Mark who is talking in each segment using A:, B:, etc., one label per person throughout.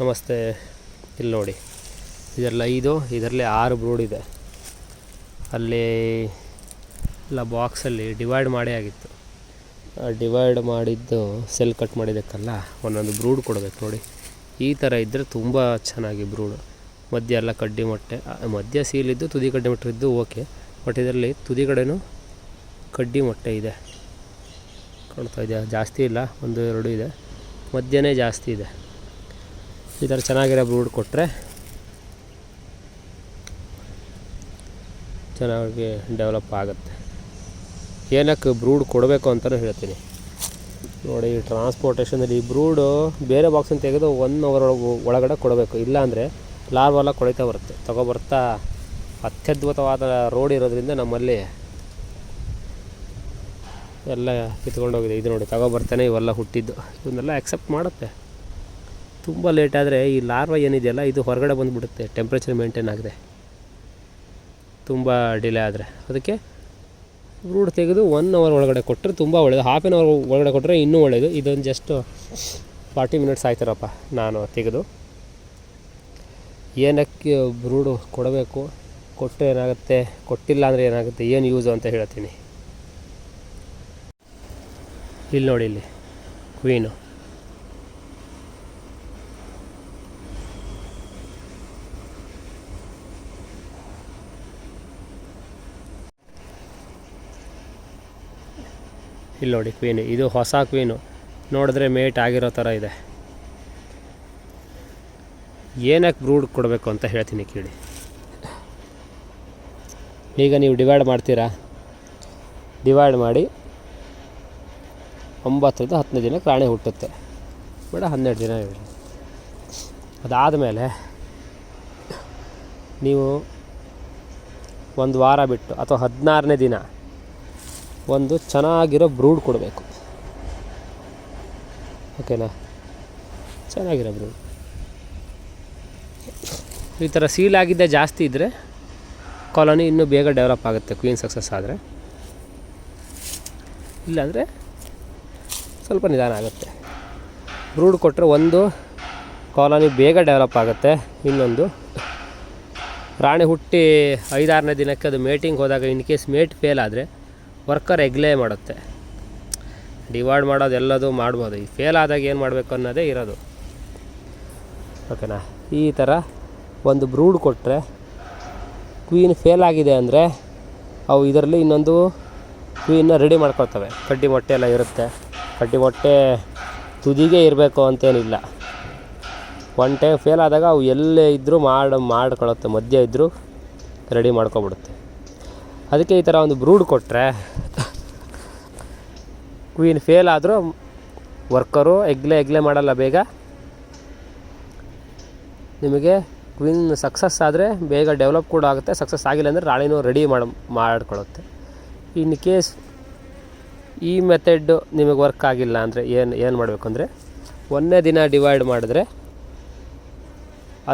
A: ನಮಸ್ತೆ. ಇಲ್ಲಿ ನೋಡಿ. ಇದರಲ್ಲಿ ಐದು ಇದರಲ್ಲಿ ಆರು ಬ್ರೂಡ್ ಇದೆ. ಅಲ್ಲಿ ಎಲ್ಲ ಬಾಕ್ಸಲ್ಲಿ ಡಿವೈಡ್ ಮಾಡೇ ಆಗಿತ್ತು. ಡಿವೈಡ್ ಮಾಡಿದ್ದು ಸೆಲ್ ಕಟ್ ಮಾಡಿದ್ದಕ್ಕಲ್ಲ, ಒಂದೊಂದು ಬ್ರೂಡ್ ಕೊಡಬೇಕು ನೋಡಿ. ಈ ಥರ ಇದ್ದರೆ ತುಂಬ ಚೆನ್ನಾಗಿ ಬ್ರೂಡ್ ಮಧ್ಯ ಎಲ್ಲ ಕಡ್ಡಿ ಮೊಟ್ಟೆ ಮಧ್ಯ ಸೀಲಿದ್ದು ತುದಿ ಕಡ್ಡಿ ಮೊಟ್ಟೆ ಇದ್ದು ಓಕೆ ಬಟ್ ಇದರಲ್ಲಿ ತುದಿ ಕಡೆಯೂ ಕಡ್ಡಿ ಮೊಟ್ಟೆ ಇದೆ. ಕಾಣ್ತಾ ಇದೆಯಾ? ಜಾಸ್ತಿ ಇಲ್ಲ, ಒಂದು, ಎರಡು ಇದೆ. ಮಧ್ಯನೇ ಜಾಸ್ತಿ ಇದೆ. ಈ ಥರ ಚೆನ್ನಾಗಿರೋ ಬ್ರೂಡ್ ಕೊಟ್ಟರೆ ಚೆನ್ನಾಗಿ ಡೆವಲಪ್ ಆಗುತ್ತೆ. ಏನಕ್ಕೆ ಬ್ರೂಡ್ ಕೊಡಬೇಕು ಅಂತಲೂ ಹೇಳ್ತೀನಿ. ನೋಡಿ ಟ್ರಾನ್ಸ್ಪೋರ್ಟೇಷನಲ್ಲಿ ಈ ಬ್ರೂಡು ಬೇರೆ ಬಾಕ್ಸನ್ನು ತೆಗೆದು ಒನ್ ಅವರ್ ಒಳಗಡೆ ಕೊಡಬೇಕು. ಇಲ್ಲಾಂದರೆ ಲಾರ್ವೆಲ್ಲ ಕೊಳಿತಾ ಬರುತ್ತೆ. ತಗೊಬರ್ತಾ ಅತ್ಯದ್ಭುತವಾದ ರೋಡ್ ಇರೋದ್ರಿಂದ ನಮ್ಮಲ್ಲಿ ಎಲ್ಲ ಕಿತ್ಕೊಂಡೋಗಿದೆ. ಇದು ನೋಡಿ, ತಗೊಬರ್ತಾನೆ, ಇವೆಲ್ಲ ಹುಟ್ಟಿದ್ದು. ಇವನ್ನೆಲ್ಲ ಆ್ಯಕ್ಸೆಪ್ಟ್ ಮಾಡುತ್ತೆ. ತುಂಬ ಲೇಟ್ ಆದರೆ ಈ ಲಾರ್ವ ಏನಿದೆಯಲ್ಲ, ಇದು ಹೊರಗಡೆ ಬಂದುಬಿಡುತ್ತೆ. ಟೆಂಪ್ರೇಚರ್ ಮೇಂಟೈನ್ ಆಗದೆ. ತುಂಬ ಡಿಲೇ ಆದರೆ. ಅದಕ್ಕೆ ಬ್ರೂಡ್ ತೆಗೆದು ಒನ್ ಅವರ್ ಒಳಗಡೆ ಕೊಟ್ಟರೆ ತುಂಬ ಒಳ್ಳೆಯದು ಹಾಫ್ ಆನ್ ಅವರ್ ಒಳಗಡೆ ಕೊಟ್ಟರೆ ಇನ್ನೂ ಒಳ್ಳೆಯದು ಇದೊಂದು ಜಸ್ಟ್ ಫಾರ್ಟಿ ಮಿನಿಟ್ಸ್ ಆಯ್ತಾರಪ್ಪ ನಾನು ತೆಗೆದು. ಏನಕ್ಕೆ ಬ್ರೂಡು ಕೊಡಬೇಕು? ಕೊಟ್ಟರೆ ಏನಾಗುತ್ತೆ? ಕೊಟ್ಟಿಲ್ಲ ಅಂದರೆ ಏನಾಗುತ್ತೆ? ಏನು ಯೂಸು ಅಂತ ಹೇಳ್ತೀನಿ. ಇಲ್ಲಿ ನೋಡಿ ಇಲ್ಲಿ ಕ್ವೀನು ಇಲ್ಲಿ ನೋಡಿ ಕ್ವೀನು. ಇದು ಹೊಸ ಕ್ವೀನು. ನೋಡಿದ್ರೆ ಮೇಟ್ ಆಗಿರೋ ಥರ ಇದೆ. ಏನಕ್ಕೆ ಬ್ರೂಡ್ ಕೊಡಬೇಕು ಅಂತ ಹೇಳ್ತೀನಿ ಕೇಳಿ. ಈಗ ನೀವು ಡಿವೈಡ್ ಮಾಡ್ತೀರಾ? ಡಿವೈಡ್ ಮಾಡಿ ಒಂಬತ್ತರಿಂದ ಹತ್ತನೇ ದಿನಕ್ಕೆ ರಾಣಿ ಹುಟ್ಟುತ್ತೆ. ಬೇಡ ಹನ್ನೆರಡು ದಿನ ಇರಲಿ. ಅದಾದಮೇಲೆ ನೀವು ಒಂದು ವಾರ ಬಿಟ್ಟು ಅಥವಾ ಹದಿನಾರನೇ ದಿನ ಒಂದು ಚೆನ್ನಾಗಿರೋ ಬ್ರೂಡ್ ಕೊಡಬೇಕು. ಓಕೆನಾ? ಚೆನ್ನಾಗಿರೋ ಬ್ರೂಡ್. ಈ ಥರ ಸೀಲ್ ಆಗಿದ್ದೆ ಜಾಸ್ತಿ ಇದ್ದರೆ ಕಾಲೋನಿ ಇನ್ನೂ ಬೇಗ ಡೆವಲಪ್ ಆಗುತ್ತೆ, ಕ್ವೀನ್ ಸಕ್ಸಸ್ ಆದರೆ. ಇಲ್ಲಾಂದರೆ ಸ್ವಲ್ಪ ನಿಧಾನ ಆಗುತ್ತೆ. ಬ್ರೂಡ್ ಕೊಟ್ಟರೆ ಒಂದು ಕಾಲೋನಿ ಬೇಗ ಡೆವಲಪ್ ಆಗುತ್ತೆ, ಇನ್ನೊಂದು ರಾಣಿ ಹುಟ್ಟಿ ಐದಾರನೇ ದಿನಕ್ಕೆ ಅದು ಮೇಟಿಂಗ್ ಹೋದಾಗ ಇನ್ ಕೇಸ್ ಮೇಟ್ ಫೇಲ್ ಆದರೆ ವರ್ಕರ್ ಎಗ್ಲೇ ಮಾಡುತ್ತೆ. ಡಿವೈಡ್ ಮಾಡೋದು ಎಲ್ಲದೂ ಮಾಡ್ಬೋದು. ಈ ಫೇಲ್ ಆದಾಗ ಏನು ಮಾಡಬೇಕು ಅನ್ನೋದೇ ಇರೋದು. ಓಕೆನಾ? ಈ ಥರ ಒಂದು ಬ್ರೂಡ್ ಕೊಟ್ಟರೆ ಕ್ವೀನ್ ಫೇಲ್ ಆಗಿದೆ ಅಂದರೆ ಅವು ಇದರಲ್ಲಿ ಇನ್ನೊಂದು ಕ್ವೀನ್ನ ರೆಡಿ ಮಾಡ್ಕೊಳ್ತವೆ. ಕಡ್ಡಿ ಮೊಟ್ಟೆ ಎಲ್ಲ ಇರುತ್ತೆ. ಕಡ್ಡಿ ಮೊಟ್ಟೆ ತುದಿಗೆ ಇರಬೇಕು ಅಂತೇನಿಲ್ಲ. ಒನ್ ಟೈಮ್ ಫೇಲ್ ಆದಾಗ ಅವು ಎಲ್ಲೇ ಇದ್ದರೂ ಮಾಡಿ ಮಾಡ್ಕೊಳುತ್ತೆ. ಮಧ್ಯ ಇದ್ದರೂ ರೆಡಿ ಮಾಡ್ಕೊಬಿಡುತ್ತೆ. ಅದಕ್ಕೆ ಈ ಥರ ಒಂದು ಬ್ರೂಡ್ ಕೊಟ್ಟರೆ ಕ್ವೀನ್ ಫೇಲ್ ಆದರೂ ವರ್ಕರು ಎಗ್ಲೆ ಎಗ್ಲೆ ಮಾಡಲ್ಲ ಬೇಗ. ನಿಮಗೆ ಕ್ವೀನ್ ಸಕ್ಸಸ್ ಆದರೆ ಬೇಗ ಡೆವಲಪ್ ಕೂಡ ಆಗುತ್ತೆ. ಸಕ್ಸಸ್ ಆಗಿಲ್ಲ ಅಂದರೆ ರಾಳಿನೂ ರೆಡಿ ಮಾಡಿ ಮಾಡ್ಕೊಳ್ಳುತ್ತೆ ಇನ್ ಕೇಸ್ ಈ ಮೆಥಡ್ ನಿಮಗೆ ವರ್ಕ್ ಆಗಿಲ್ಲ ಅಂದರೆ ಏನು ಏನು ಮಾಡಬೇಕು ಅಂದರೆ ಒಂದನೇ ದಿನ ಡಿವೈಡ್ ಮಾಡಿದ್ರೆ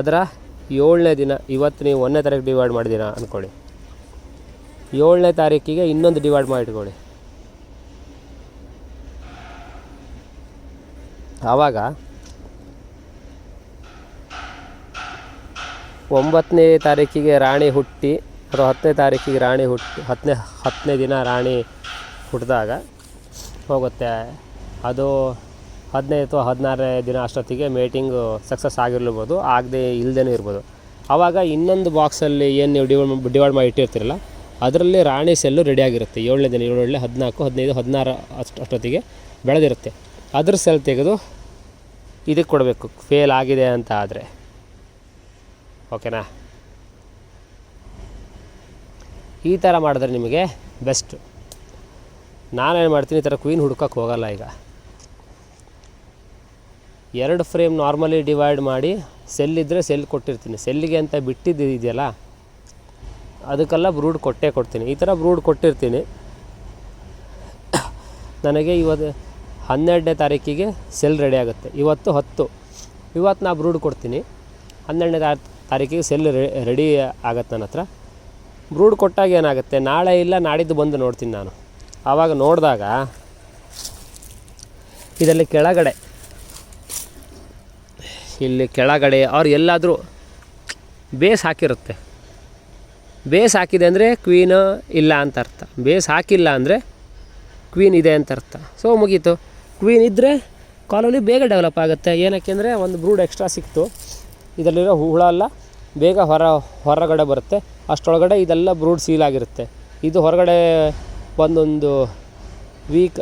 A: ಅದರ ಏಳನೇ ದಿನ, ಇವತ್ತು ನೀವು ಒಂದನೇ ತಾರೀಕು ಡಿವೈಡ್ ಮಾಡಿದ್ದೀರಾ ಅಂದ್ಕೊಳ್ಳಿ ಏಳನೇ ತಾರೀಕಿಗೆ ಇನ್ನೊಂದು ಡಿವೈಡ್ ಮಾಡಿಟ್ಕೊಳ್ಳಿ. ಆವಾಗ ಒಂಬತ್ತನೇ ತಾರೀಕಿಗೆ ರಾಣಿ ಹುಟ್ಟಿ ಅಥವಾ ಹತ್ತನೇ ತಾರೀಕಿಗೆ ರಾಣಿ ಹುಟ್ಟಿ, ಹತ್ತನೇ ಹತ್ತನೇ ದಿನ ರಾಣಿ ಹುಟ್ಟಿದಾಗ ಹೋಗುತ್ತೆ. ಅದು ಹದಿನೈದು ಅಥವಾ ಹದಿನಾರನೇ ದಿನ ಅಷ್ಟೊತ್ತಿಗೆ ಮೇಟಿಂಗು ಸಕ್ಸಸ್ ಆಗಿರ್ಬೋದು ಆಗದೆ ಇಲ್ಲದೇ ಇರ್ಬೋದು. ಆವಾಗ ಇನ್ನೊಂದು ಬಾಕ್ಸಲ್ಲಿ ಏನು ನೀವು ಡಿವೈಡ್ ಡಿವೈಡ್ ಮಾಡಿ ಇಟ್ಟಿರ್ತೀರಲ್ಲ ಅದರಲ್ಲಿ ರಾಣಿ ಸೆಲ್ಲು ರೆಡಿಯಾಗಿರುತ್ತೆ ಏಳನೇ ದಿನ, ಏಳೊಳ್ಳೆ ಹದಿನಾಲ್ಕು, ಹದಿನೈದು, ಹದಿನಾರು ಅಷ್ಟು ಅಷ್ಟೊತ್ತಿಗೆ ಬೆಳೆದಿರುತ್ತೆ. ಅದ್ರ ಸೆಲ್ ತೆಗೆದು ಇದಕ್ಕೆ ಕೊಡಬೇಕು. ಫೇಲ್ ಆಗಿದೆ ಅಂತ ಆದರೆ. ಓಕೆನಾ ಈ ಥರ ಮಾಡಿದ್ರೆ ನಿಮಗೆ ಬೆಸ್ಟು ನಾನೇನು ಮಾಡ್ತೀನಿ, ಈ ಥರ ಕ್ವೀನ್ ಹುಡ್ಕೋಕ್ಕೆ ಹೋಗಲ್ಲ ಈಗ. ಎರಡು ಫ್ರೇಮ್ ನಾರ್ಮಲಿ ಡಿವೈಡ್ ಮಾಡಿ ಸೆಲ್ ಇದ್ದರೆ ಸೆಲ್ ಕೊಟ್ಟಿರ್ತೀನಿ. ಸೆಲ್ಲಿಗೆ ಅಂತ ಬಿಟ್ಟಿದ್ದು ಇದೆಯಲ್ಲ? ಅದಕ್ಕೆಲ್ಲ ಬ್ರೂಡ್ ಕೊಟ್ಟೇ ಕೊಡ್ತೀನಿ. ಈ ಥರ ಬ್ರೂಡ್ ಕೊಟ್ಟಿರ್ತೀನಿ. ನನಗೆ ಇವತ್ತು ಹನ್ನೆರಡನೇ ತಾರೀಕಿಗೆ ಸೆಲ್ ರೆಡಿ ಆಗುತ್ತೆ. ಇವತ್ತು ಹತ್ತು. ಇವತ್ತು ನಾ ಬ್ರೂಡ್ ಕೊಡ್ತೀನಿ. ಹನ್ನೆರಡನೇ ತಾರೀಕಿಗೆ ಸೆಲ್ ರೆಡಿ ಆಗುತ್ತೆ ನನ್ನ ಹತ್ರ. ಬ್ರೂಡ್ ಕೊಟ್ಟಾಗ ಏನಾಗುತ್ತೆ? ನಾಳೆ ಇಲ್ಲ, ನಾಡಿದ್ದು ಬಂದು ನೋಡ್ತೀನಿ ನಾನು. ಆವಾಗ ನೋಡಿದಾಗ ಇದರಲ್ಲಿ ಕೆಳಗಡೆ, ಇಲ್ಲಿ ಕೆಳಗಡೆ ಅವ್ರು ಎಲ್ಲಾದರೂ ಬೇಸ್ ಹಾಕಿರುತ್ತೆ. ಬೇಸ್ ಹಾಕಿದೆ ಅಂದರೆ ಕ್ವೀನ್ ಇಲ್ಲ ಅಂತ ಅರ್ಥ. ಬೇಸ್ ಹಾಕಿಲ್ಲ ಅಂದರೆ ಕ್ವೀನ್ ಇದೆ ಅಂತ ಅರ್ಥ. ಸೊ ಮುಗೀತು. ಕ್ವೀನ್ ಇದ್ದರೆ ಕಾಲೋನಿ ಬೇಗ ಡೆವಲಪ್ ಆಗುತ್ತೆ. ಏನಕ್ಕೆ ಅಂದರೆ ಒಂದು ಬ್ರೂಡ್ ಎಕ್ಸ್ಟ್ರಾ ಸಿಕ್ತು. ಇದರಲ್ಲಿರೋ ಹುಳ ಎಲ್ಲ ಬೇಗ ಹೊರ ಹೊರಗಡೆ ಬರುತ್ತೆ. ಅಷ್ಟರೊಳಗಡೆ ಇದೆಲ್ಲ ಬ್ರೂಡ್ ಸೀಲ್ ಆಗಿರುತ್ತೆ. ಇದು ಹೊರಗಡೆ ಒಂದೊಂದು ವೀಕ್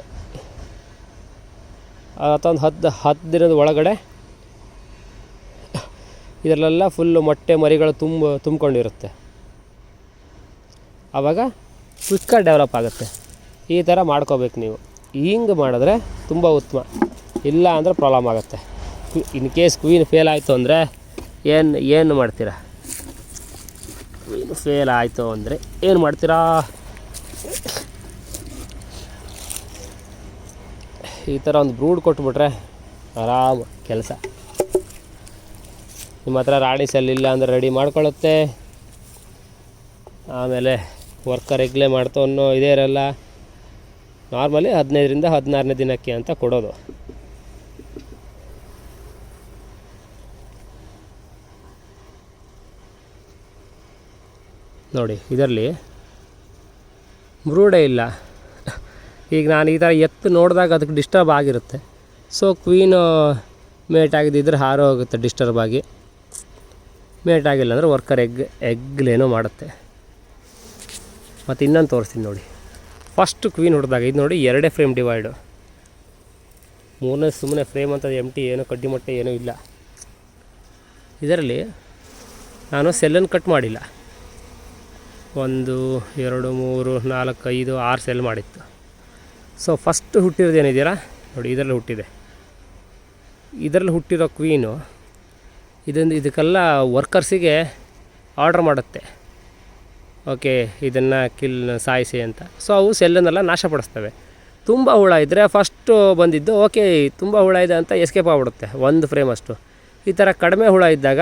A: ಅಥವಾ ಒಂದು ಹತ್ತು ಹತ್ತು ದಿನದ ಒಳಗಡೆ ಇದರಲ್ಲೆಲ್ಲ ಫುಲ್ಲು ಮೊಟ್ಟೆ ಮರಿಗಳು ತುಂಬ ತುಂಬಿಕೊಂಡಿರುತ್ತೆ. ಆವಾಗ ಕ್ವಿಕ್ಕ ಡೆವಲಪ್ ಆಗುತ್ತೆ. ಈ ಥರ ಮಾಡ್ಕೋಬೇಕು ನೀವು. ಹಿಂಗೆ ಮಾಡಿದ್ರೆ ತುಂಬ ಉತ್ತಮ. ಇಲ್ಲ ಅಂದರೆ ಪ್ರಾಬ್ಲಮ್ ಆಗುತ್ತೆ. ಇನ್ ಕೇಸ್ ಕ್ವೀನ್ ಫೇಲ್ ಆಯಿತು ಅಂದರೆ ಏನು ಏನು ಮಾಡ್ತೀರಾ? ಕ್ವೀನ್ ಫೇಲ್ ಆಯಿತು ಅಂದರೆ ಏನು ಮಾಡ್ತೀರಾ? ಈ ಥರ ಒಂದು ಬ್ರೂಡ್ ಕೊಟ್ಬಿಟ್ರೆ ಆರಾಮ ಕೆಲಸ. ನಿಮ್ಮ ಹತ್ರ ರಾಣಿ ಸೆಲ್ ಇಲ್ಲ ಅಂದರೆ ರೆಡಿ ಮಾಡ್ಕೊಳ್ಳುತ್ತೆ. ಆಮೇಲೆ ವರ್ಕರ್ ಎಗ್ಲೆ ಮಾಡ್ತೋ ಅನ್ನೋ ಇದೇ ಇರಲ್ಲ. ನಾರ್ಮಲಿ ಹದಿನೈದರಿಂದ ಹದಿನಾರನೇ ದಿನಕ್ಕೆ ಅಂತ ಕೊಡೋದು. ನೋಡಿ, ಇದರಲ್ಲಿ ಬ್ರೂಡೇ ಇಲ್ಲ. ಈಗ ನಾನು ಈ ಥರ ಎತ್ತು ನೋಡಿದಾಗ ಅದಕ್ಕೆ ಡಿಸ್ಟರ್ಬ್ ಆಗಿರುತ್ತೆ. ಸೊ ಕ್ವೀನು ಮೇಟ್ ಆಗಿದ್ದಿದ್ರೆ ಹಾರೋ ಹೋಗುತ್ತೆ ಡಿಸ್ಟರ್ಬ್ ಆಗಿ. ಮೇಟ್ ಆಗಿಲ್ಲ ಅಂದರೆ ವರ್ಕರ್ ಎಗ್ ಎಗ್ಲೇನೋ ಮಾಡುತ್ತೆ. ಮತ್ತು ಇನ್ನೊಂದು ತೋರಿಸ್ತೀನಿ ನೋಡಿ. ಫಸ್ಟ್ ಕ್ವೀನ್ ಹೊಡೆದಾಗ, ಇದು ನೋಡಿ ಎರಡೇ ಫ್ರೇಮ್ ಡಿವೈಡು ಮೂರನೇ ಸುಮ್ಮನೆ ಫ್ರೇಮ್ ಅಂತ ಎಂ ಟಿ ಏನೋ ಕಡ್ಡಿ ಮೊಟ್ಟೆ ಏನೂ ಇಲ್ಲ. ಇದರಲ್ಲಿ ನಾನು ಸೆಲ್ಲನ್ನು ಕಟ್ ಮಾಡಿಲ್ಲ. ಒಂದು, ಎರಡು, ಮೂರು, ನಾಲ್ಕು, ಐದು, ಆರು ಸೆಲ್ ಮಾಡಿತ್ತು. ಸೊ ಫಸ್ಟ್ ಹುಟ್ಟಿರೋದು ಏನಿದೆಯಲ್ಲ? ನೋಡಿ, ಇದರಲ್ಲಿ ಹುಟ್ಟಿದೆ. ಇದರಲ್ಲಿ ಹುಟ್ಟಿರೋ ಕ್ವೀನು ಇದೊಂದು, ಇದಕ್ಕೆಲ್ಲ ವರ್ಕರ್ಸಿಗೆ ಆರ್ಡ್ರ್ ಮಾಡುತ್ತೆ. ಓಕೆ, ಇದನ್ನು ಕಿಲ್ ಸಾಯಿಸಿ ಅಂತ. ಸೊ ಅವು ಸೆಲ್ಲನ್ನೆಲ್ಲ ನಾಶಪಡಿಸ್ತವೆ. ತುಂಬ ಹುಳ ಇದ್ದರೆ ಫಸ್ಟು ಬಂದಿದ್ದು ಓಕೆ ತುಂಬ ಹುಳ ಇದೆ ಅಂತ ಎಸ್ಕೇಪ್ ಆಗ್ಬಿಡುತ್ತೆ, ಒಂದು ಫ್ರೇಮ್ ಅಷ್ಟು. ಈ ಥರ ಕಡಿಮೆ ಹುಳ ಇದ್ದಾಗ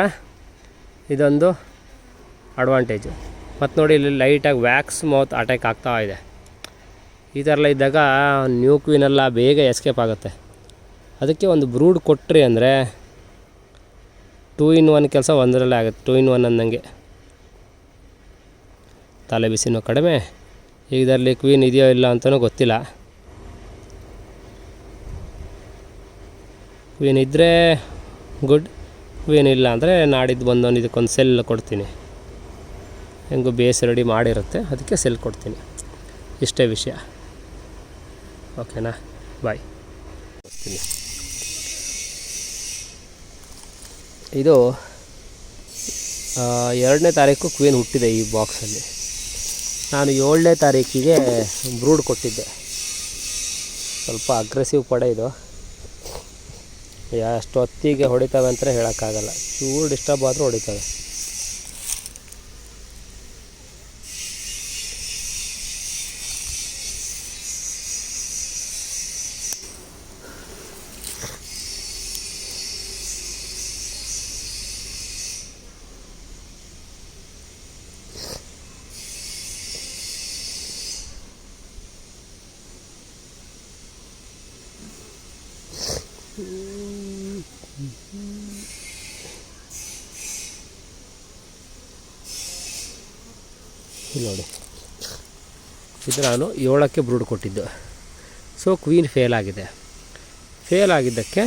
A: ಇದೊಂದು ಅಡ್ವಾಂಟೇಜು ಮತ್ತು ನೋಡಿ ಇಲ್ಲಿ ಲೈಟಾಗಿ ವ್ಯಾಕ್ಸ್ ಮೌತ್ ಅಟ್ಯಾಕ್ ಆಗ್ತಾ ಇದೆ. ಈ ಥರ ಎಲ್ಲ ಇದ್ದಾಗ ನ್ಯೂ ಕ್ವೀನೆಲ್ಲ ಬೇಗ ಎಸ್ಕೇಪ್ ಆಗುತ್ತೆ. ಅದಕ್ಕೆ ಒಂದು ಬ್ರೂಡ್ ಕೊಟ್ರಿ ಅಂದರೆ ಟೂ ಇನ್ ಒನ್ ಕೆಲಸ ಒಂದರಲ್ಲೇ ಆಗುತ್ತೆ ಟೂ ಇನ್ ಒನ್ ಅಂದಂಗೆ. ತಲೆ ಬಿಸಿನೂ ಕಡಿಮೆ. ಇದರಲ್ಲಿ ಕ್ವೀನ್ ಇದೆಯೋ ಇಲ್ಲ ಅಂತಲೂ ಗೊತ್ತಿಲ್ಲ. ಕ್ವೀನ್ ಇದ್ದರೆ ಗುಡ್ ಕ್ವೀನ್ ಇಲ್ಲ ಅಂದರೆ ನಾಡಿದ್ದು ಬಂದೊಂದು ಇದಕ್ಕೊಂದು ಸೆಲ್ ಕೊಡ್ತೀನಿ. ಹೆಂಗು ಬೇಸ್ ರೆಡಿ ಮಾಡಿರುತ್ತೆ, ಅದಕ್ಕೆ ಸೆಲ್ ಕೊಡ್ತೀನಿ. ಇಷ್ಟೇ ವಿಷಯ. ಓಕೆನಾ ಬಾಯ್ ಇದು ಎರಡನೇ ತಾರೀಕು ಕ್ವೀನ್ ಹುಟ್ಟಿದೆ ಈ ಬಾಕ್ಸಲ್ಲಿ ನಾನು ಏಳನೇ ತಾರೀಕಿಗೆ ಬ್ರೂಡ್ ಕೊಟ್ಟಿದ್ದೆ. ಸ್ವಲ್ಪ ಅಗ್ರೆಸಿವ್ ಪಡೆ ಇದು. ಎಷ್ಟು ಹೊತ್ತಿಗೆ ಹೊಡಿತವೆ ಅಂತ ಹೇಳೋಕ್ಕಾಗಲ್ಲ. ಚೂರು ಡಿಸ್ಟರ್ಬ್ ಆದರೂ ಹೊಡಿತವೆ. ಇಲ್ಲಿ ನೋಡಿ. ಇದು ನಾನು ಏಳಕ್ಕೆ ಬ್ರೂಡ್ ಕೊಟ್ಟಿದ್ದು. ಸೊ ಕ್ವೀನ್ ಫೇಲ್ ಆಗಿದೆ. ಫೇಲ್ ಆಗಿದ್ದಕ್ಕೆ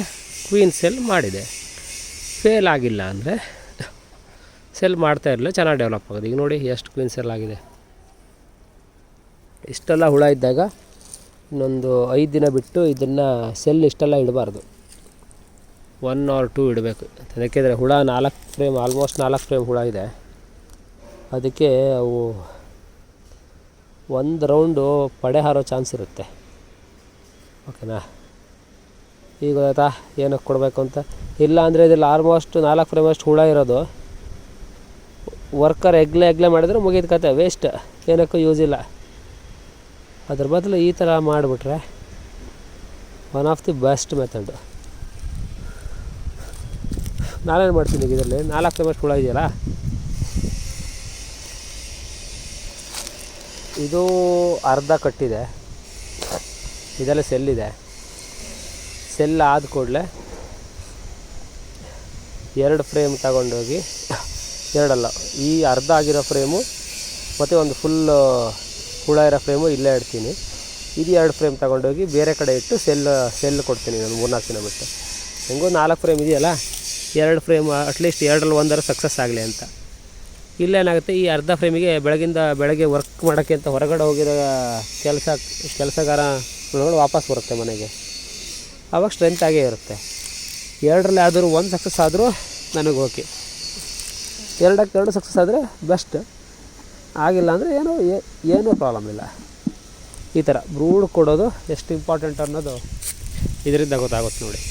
A: ಕ್ವೀನ್ ಸೆಲ್ ಮಾಡಿದೆ. ಫೇಲ್ ಆಗಿಲ್ಲ ಅಂದರೆ ಸೆಲ್ ಮಾಡ್ತಾ ಇರಲಿಲ್ಲ, ಚೆನ್ನಾಗಿ ಡೆವಲಪ್ ಆಗೋದು. ಈಗ ನೋಡಿ, ಎಷ್ಟು ಕ್ವೀನ್ ಸೆಲ್ ಆಗಿದೆ. ಇಷ್ಟೆಲ್ಲ ಹುಳ ಇದ್ದಾಗ ಇನ್ನೊಂದು ಐದು ದಿನ ಬಿಟ್ಟು ಇದನ್ನು ಸೆಲ್ ಇಷ್ಟೆಲ್ಲ ಇಡಬಾರ್ದು. ಒನ್ ಆರ್ ಟೂ ಇಡಬೇಕು. ಯಾಕೆಂದರೆ ಹುಳ ನಾಲ್ಕು ಫ್ರೇಮ್ ಆಲ್ಮೋಸ್ಟ್ ನಾಲ್ಕು ಫ್ರೇಮ್ ಹುಳ ಇದೆ. ಅದಕ್ಕೆ ಅವು ಒಂದು ರೌಂಡು ಪಡೆ ಹಾರೋ ಚಾನ್ಸ್ ಇರುತ್ತೆ. ಓಕೆನಾ ಈಗ ಗೊತ್ತಾ ಏನಕ್ಕೆ ಕೊಡಬೇಕು ಅಂತ? ಇಲ್ಲ ಅಂದರೆ ಇದ್ರಲ್ಲಿ ಆಲ್ಮೋಸ್ಟ್ ನಾಲ್ಕು ಫ್ರೇಮ್ ಅಷ್ಟು ಹುಳ ಇರೋದು. ವರ್ಕರ್ ಎಗ್ಲೆ ಎಗ್ಲೆ ಮಾಡಿದ್ರೆ ಮುಗಿದ ಕತೆ ವೇಸ್ಟ್ ಏನಕ್ಕೂ ಯೂಸ್ ಇಲ್ಲ. ಅದ್ರ ಬದಲು ಈ ಥರ ಮಾಡಿಬಿಟ್ರೆ one of the best method ನಾನೇನು ಮಾಡ್ತೀನಿ ಈಗ ಇದರಲ್ಲಿ? ನಾಲ್ಕು ಫ್ರೇಮ್ ಅಷ್ಟು ಹುಳ ಇದೆಯಲ್ಲ? ಇದು ಅರ್ಧ ಕಟ್ಟಿದೆ. ಇದೆಲ್ಲ ಸೆಲ್ಲಿದೆ ಸೆಲ್ ಆದ ಕೂಡಲೇ ಎರಡು ಫ್ರೇಮ್ ತಗೊಂಡೋಗಿ ಎರಡಲ್ಲ, ಈ ಅರ್ಧ ಆಗಿರೋ ಫ್ರೇಮು ಮತ್ತು ಒಂದು ಫುಲ್ ಹುಳ ಇರೋ ಫ್ರೇಮು ಇಲ್ಲೇ ಇಡ್ತೀನಿ. ಇದು ಎರಡು ಫ್ರೇಮ್ ತಗೊಂಡೋಗಿ ಬೇರೆ ಕಡೆ ಇಟ್ಟು ಸೆಲ್ ಸೆಲ್ ಕೊಡ್ತೀನಿ ನಾನು ಮೂರ್ನಾಲ್ಕು ದಿನ ಬಿಟ್ಟು. ಹೆಂಗೋ ನಾಲ್ಕು ಫ್ರೇಮ್ ಇದೆಯಲ್ಲ, ಎರಡು ಫ್ರೇಮ್ ಅಟ್ಲೀಸ್ಟ್ ಎರಡರಲ್ಲಿ ಒಂದರ ಸಕ್ಸಸ್ ಆಗಲಿ ಅಂತ. ಇಲ್ಲೇನಾಗುತ್ತೆ ಈ ಅರ್ಧ ಫ್ರೇಮಿಗೆ ಬೆಳಗಿಂದ ಬೆಳಗ್ಗೆ ವರ್ಕ್ ಮಾಡೋಕ್ಕೆ ಅಂತ ಹೊರಗಡೆ ಹೋಗಿರೋ ಕೆಲಸ ಕೆಲಸಗಾರ ವಾಪಸ್ ಬರುತ್ತೆ ಮನೆಗೆ. ಆವಾಗ ಸ್ಟ್ರೆಂತ್ ಆಗೇ ಇರುತ್ತೆ. ಎರಡರಲ್ಲಿ ಆದರೂ ಒಂದು ಸಕ್ಸಸ್ ಆದರೂ ನನಗೆ ಓಕೆ ಎರಡಕ್ಕೆ ಎರಡು ಸಕ್ಸಸ್ ಆದರೆ ಬೆಸ್ಟ್ ಆಗಿಲ್ಲ ಅಂದರೆ ಏನೂ ಏನೂ ಪ್ರಾಬ್ಲಮ್ ಇಲ್ಲ. ಈ ಥರ ಬ್ರೂಡ್ ಕೊಡೋದು ಎಷ್ಟು ಇಂಪಾರ್ಟೆಂಟ್ ಅನ್ನೋದು ಇದರಿಂದ ಗೊತ್ತಾಗುತ್ತೆ ನೋಡಿ.